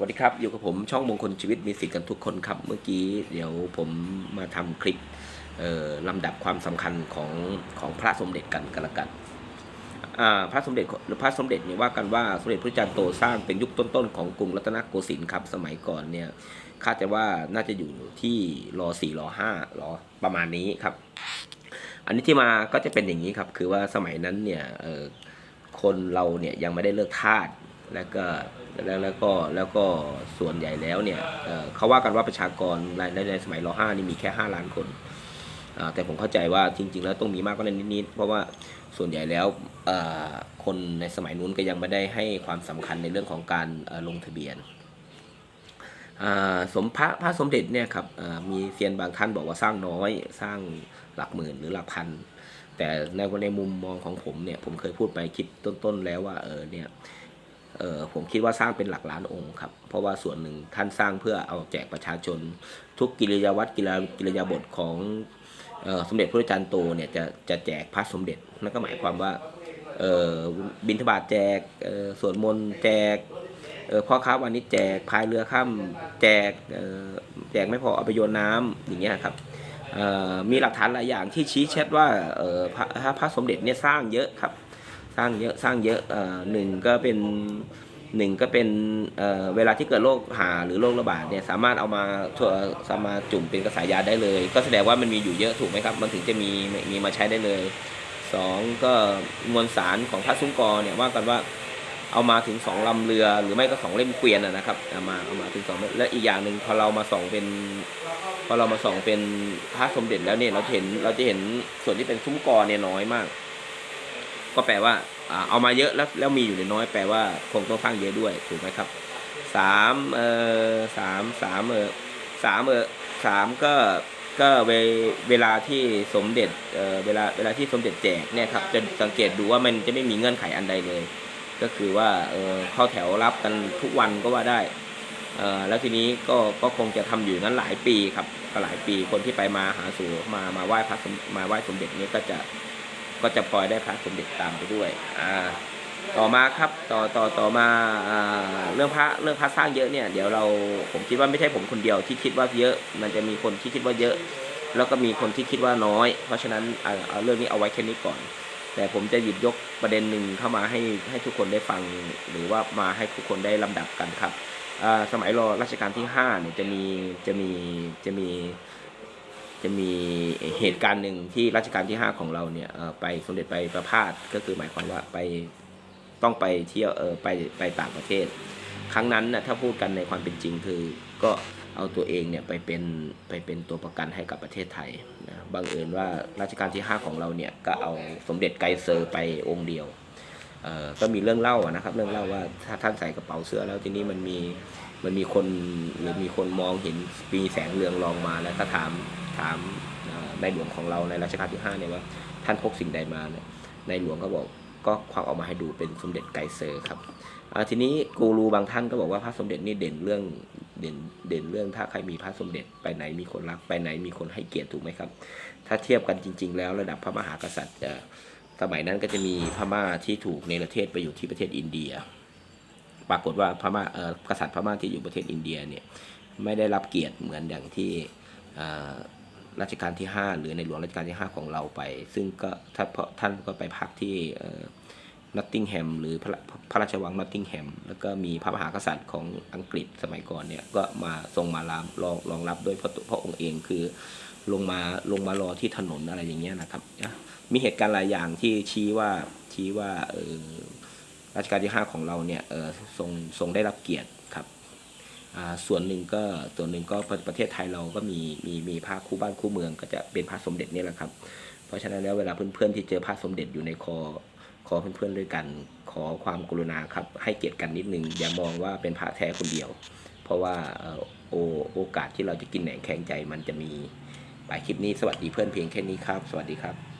สวัสดีครับ อยู่กับผมช่องมงคลชีวิตมีสิทธิ์กันทุกคนครับ เมื่อกี้เดี๋ยวผมมาทำคลิปลำดับความสำคัญของของพระสมเด็จกันกันละกันพระสมเด็จหรือพระสมเด็จเนี่ยว่ากันว่าสมเด็จพระเจ้าโตสร้างเป็นยุคต้นๆของกรุงรัตนโกสินทร์ครับสมัยก่อนเนี่ยคาดจะว่าน่าจะอยู่ที่รอสี่รอห้ารอประมาณนี้ครับ อันนี้ที่มาก็จะเป็นอย่างนี้ครับ คือว่าสมัยนั้นเนี่ยคนเราเนี่ยยังไม่ได้เลิกทาส แล้วก็แล้วแล้วก็แล้วก็ส่วนใหญ่แล้วเนี่ยเเขาว่ากันว่าประชากรในในในสมัยรห้านี่มีแค่ห้าล้านคน แต่ผมเข้าใจว่าจริง ๆ แล้วต้องมีมากกว่านั้นนิดๆเพราะว่าส่วนใหญ่แล้วคนในสมัยนู้นก็ยังไม่ได้ให้ความสำคัญในเรื่องของการลงทะเบียนสมพระพระสมเด็จเนี่ยครับมีเซียนบางท่านบอกว่าสร้างน้อยสร้างหลักหมื่นหรือหลักพันแต่ในในมุมมองของผมเนี่ยผมเคยพูดไปคลิปต้นๆแล้วว่าเออเนี่ย ผมคิดว่าสร้างเป็นหลักล้านองค์ครับ เพราะว่าส่วนหนึ่งท่านสร้างเพื่อเอาแจกประชาชน ทุกกิริยาวัตรกิริยากิริยาบทของออสมเด็จพระจันทร์โตเนี่ยจะจะแจกพระสมเด็จนั่นก็หมายความว่าบิณฑบาตแจกเออสวดมนต์แจกพ่อค้าวันนี้แจกพายเรือข้ามแจกแจกไม่พอเอาไปโยนน้ำอย่างเงี้ยครับมีหลักฐานหลายอย่างที่ชี้ชัดว่าพระพระสมเด็จเนี่ยสร้างเยอะครับ สร้างเยอะสร้างเยอะหนึ่งก็เป็นหนึ่งก็เป็นเเวลาที่เกิดโรคหาหรือโรคระบาดเนี่ยสามารถเอามาทั่วสามารถจุ่มเป็นกระสายยาได้เลย ก็แสดงว่ามันมีอยู่เยอะถูกไหมครับ มันถึงจะมีมีมาใช้ได้เลยสองก็มวลสารของพระซุ้มกอเนี่ยว่ากันว่าเอามาถึงสองลำเรือหรือไม่ก็สองเล่มเกวียนนะครับเอามาเอามาถึงสองเล่มและอีกอย่างหนึ่งพอเรามาส่องเป็นพอเรามาส่องเป็นพระสมเด็จแล้วเนี่ยเราเห็นเราจะเห็นส่วนที่เป็นซุ้มกอเนี่ยน้อยมาก ก็แปลว่าเอามาเยอะแล้วแล้วมีอยู่ในน้อยแปลว่าคงต้องสร้างเยอะด้วยถูกไหมครับสามเออสามสามเออสามเออสามก็ก็เวเวลาที่สมเด็จเออเวลาเวลาที่สมเด็จแจกเนี่ยครับจะสังเกตดูว่ามันจะไม่มีเงื่อนไขอันใดเลย ก็คือว่าเออเข้าแถวรับกันทุกวันก็ว่าได้เออแล้วทีนี้ก็ก็คงจะทำอยู่นั้นหลายปีครับก็หลายปีคนที่ไปมาหาสู่มามาไหว้พระมาไหว้สมเด็จนี้ก็จะ ก็จะพลอยได้พระสมเด็จตามไปด้วยอ่าต่อมาครับต่อต่อต่อมาเรื่องพระเรื่องพระสร้างเยอะเนี่ยเดี๋ยวเราผมคิดว่าไม่ใช่ผมคนเดียวที่คิดว่าเยอะ มันจะมีคนที่คิดว่าเยอะ แล้วก็มีคนที่คิดว่าน้อย เพราะฉะนั้นเอาเรื่องนี้เอาไว้แค่นี้ก่อน แต่ผมจะหยิบยกประเด็นหนึ่งเข้ามาให้ให้ทุกคนได้ฟัง หรือว่ามาให้ทุกคนได้ลำดับกันครับสมัยรอรัชกาลที่5เนี่ยจะมีจะมีจะมี จะมีเหตุการณ์หนึ่งที่รัชกาลที่ 5 ของเราเนี่ยไปสมเด็จไปประพาสก็คือหมายความว่าไปต้องไปเที่ยวเออไปไปต่างประเทศ ครั้งนั้นนะถ้าพูดกันในความเป็นจริงคือก็เอาตัวเองเนี่ยไปเป็นไปเป็นตัวประกันให้กับประเทศไทยนะบังเอิญว่ารัชกาลที่ 5 ของเราเนี่ยก็เอาสมเด็จไกเซอร์ไปองค์เดียวเอ่อก็มีเรื่องเล่านะครับ เรื่องเล่าว่าถ้าท่านใส่กระเป๋าเสื้อแล้วทีนี้มันมีมันมีคนหรือมีคนมองเห็นมีแสงเรืองรองมาแล้วก็ถาม ถามในหลวงของเราในรัชกาลที่5เนี่ยว่าท่านพกสิ่งใดมาเนี่ยในหลวงก็บอกก็ควักออกมาให้ดูเป็นสมเด็จไกเซอร์ครับทีนี้กูรูบางท่านก็บอกว่าพระสมเด็จนี่เด่นเรื่องเด่นเด่นเรื่องถ้าใครมีพระสมเด็จไปไหนมีคนรักไปไหนมีคนให้เกียรติถูกไหมครับ ถ้าเทียบกันจริง ๆ แล้วระดับพระมหากษัตริย์สมัยนั้นก็จะมีพม่าที่ถูกในประเทศไปอยู่ที่ประเทศอินเดีย ปรากฏว่าพม่าเออกษัตริย์พม่าที่อยู่ประเทศอินเดียเนี่ยไม่ได้รับเกียรติเหมือนอย่างที่ รัชกาลที่ 5 หรือในหลวงรัชกาลที่ 5 ของเราไป ซึ่งก็ถ้าเพราะท่านก็ไปพักที่นอตติงแฮมหรือพระพระราชวังนอตติงแฮมแล้วก็มีพระมหากษัตริย์ของอังกฤษสมัยก่อนเนี่ยก็มาทรงมาลามรองรองรับด้วยพระพระองค์เองคือลงมาลงมารอที่ถนนอะไรอย่างเงี้ยนะครับ มีเหตุการณ์หลายอย่างที่ชี้ว่าชี้ว่าเออรัชกาลที่ 5 ของเราเนี่ยเออทรงทรงได้รับเกียรติครับ ส่วนหนึ่งก็ส่วนหนึ่งก็ประเทศไทยเราก็มีมีมีพระคู่บ้านคู่เมือง ก็จะเป็นพระสมเด็จนี่แหละครับ เพราะฉะนั้นแล้วเวลาเพื่อนๆที่เจอพระสมเด็จอยู่ในคอขอเพื่อนๆด้วยกัน ขอความกรุณาครับ ให้เกียรติกันนิดนึง อย่ามองว่าเป็นพระแท้คนเดียว เพราะว่าโอโอกาสที่เราจะกินแหนงแข็งใจมันจะมีไปคลิปนี้สวัสดีเพื่อนเพียงแค่นี้ครับ สวัสดีครับ